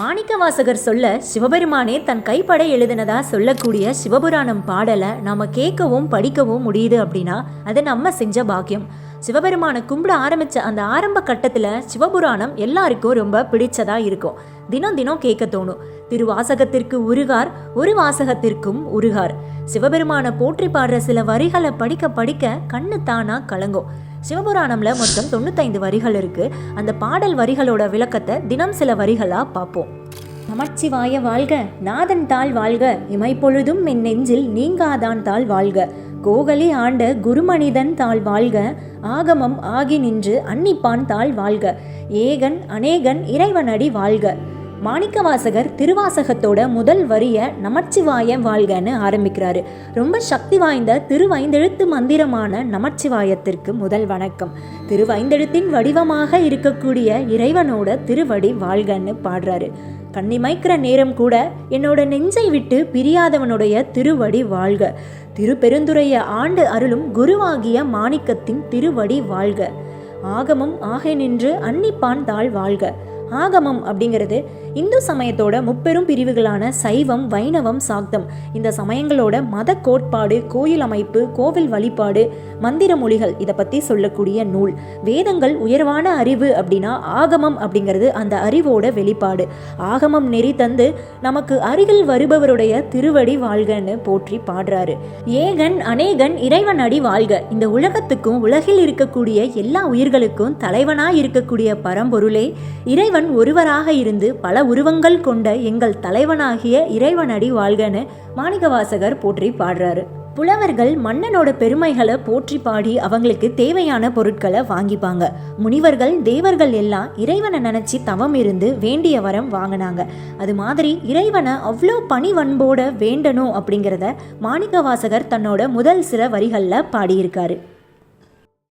மாணிக்கவாசகர் சொல்ல சிவபெருமானே தன் கைப்பட எழுதினதா சொல்லக்கூடிய சிவபுராணம் பாடலை நாம கேட்கவும் படிக்கவும் முடியுது அப்படின்னா அது நம்ம செஞ்ச பாக்கியம். சிவபெருமானை கும்பிட ஆரம்பிச்ச அந்த ஆரம்ப கட்டத்துல சிவபுராணம் எல்லாருக்கும் ரொம்ப பிடிச்சதா இருக்கும். தினம் தினம் கேட்க தோணும். திருவாசகத்திற்கு உருகார் ஒரு வாசகத்திற்கும் உருகார். சிவபெருமானை போற்றி பாடுற சில வரிகளை படிக்க படிக்க கண்ணு தானா கலங்கும். சிவபுராணம்ல மொத்தம் தொண்ணூத்தைந்து வரிகள் இருக்கு. அந்த பாடல் வரிகளோட விளக்கத்தை தினம் சில வரிகளா பார்ப்போம். நமச்சிவாய வாழ்க நாதன் தாள் வாழ்க இமைப்பொழுதும் என் நெஞ்சில் நீங்காதான் தாள் வாழ்க. கோகலி ஆண்ட குருமனிதன் தாள் வாழ்க ஆகமம் ஆகி நின்று அன்னிப்பான் தாள் வாழ்க. ஏகன் அநேகன் இறைவனடி வாழ்க. மாணிக்கவாசகர் திருவாசகத்தோட முதல் வரிய நமச்சிவாய வாழ்கன்னு ஆரம்பிக்கிறாரு. ரொம்ப சக்தி வாய்ந்த திருவைந்தெழுத்து மந்திரமான நமச்சிவாயத்திற்கு முதல் வணக்கம். திருவைந்தெழுத்தின் வடிவமாக இருக்கக்கூடிய இறைவனோட திருவடி வாழ்கன்னு பாடுறாரு. கண்ணிமைக்கிற நேரம் கூட என்னோட நெஞ்சை விட்டு பிரியாதவனுடைய திருவடி வாழ்க. திருப்பெருந்துறைய ஆண்டு அருளும் குருவாகிய மாணிக்கத்தின் திருவடி வாழ்க. ஆகமம் ஆக நின்று அன்னிப்பான் தாழ் வாழ்க. ஆகமம் அப்படிங்கிறது இந்து சமயத்தோட முப்பெரும் பிரிவுகளான சைவம் வைணவம் சாக்தம். இந்த சமயங்களோட மத கோட்பாடு கோயில் அமைப்பு கோவில் வழிபாடு மந்திர மொழிகள் இதை பற்றி சொல்லக்கூடிய நூல். வேதங்கள் உயர்வான அறிவு அப்படின்னா ஆகமம் அப்படிங்கிறது அந்த அறிவோட வெளிப்பாடு. ஆகமம் நெறி தந்து நமக்கு அருகில் வருபவருடைய திருவடி வாழ்கன்னு போற்றி பாடுறாரு. ஏகன் அநேகன் இறைவன் அடி வாழ்க. இந்த உலகத்துக்கும் உலகில் இருக்கக்கூடிய எல்லா உயிர்களுக்கும் தலைவனாய் இருக்கக்கூடிய பரம்பொருளே இறைவன் ஒருவராக இருந்து பல பல உருவங்கள் கொண்ட எங்கள் தலைவனாகிய இறைவனடி வாழ்கன்னு மாணிக்கவாசகர் போற்றி பாடுறாரு. புலவர்கள் மன்னனோட பெருமைகளை போற்றி பாடி அவங்களுக்கு தேவையான பொருட்களை வாங்கிப்பாங்க. முனிவர்கள் தேவர்கள் எல்லாம் இறைவனை நினச்சி தவம் இருந்து வேண்டிய வரம் வாங்கினாங்க. அது மாதிரி இறைவனை அவ்வளோ பணிவன்போட வேண்டணும் அப்படிங்கிறத மாணிக்கவாசகர் தன்னோட முதல் சில வரிகளில் பாடியிருக்காரு.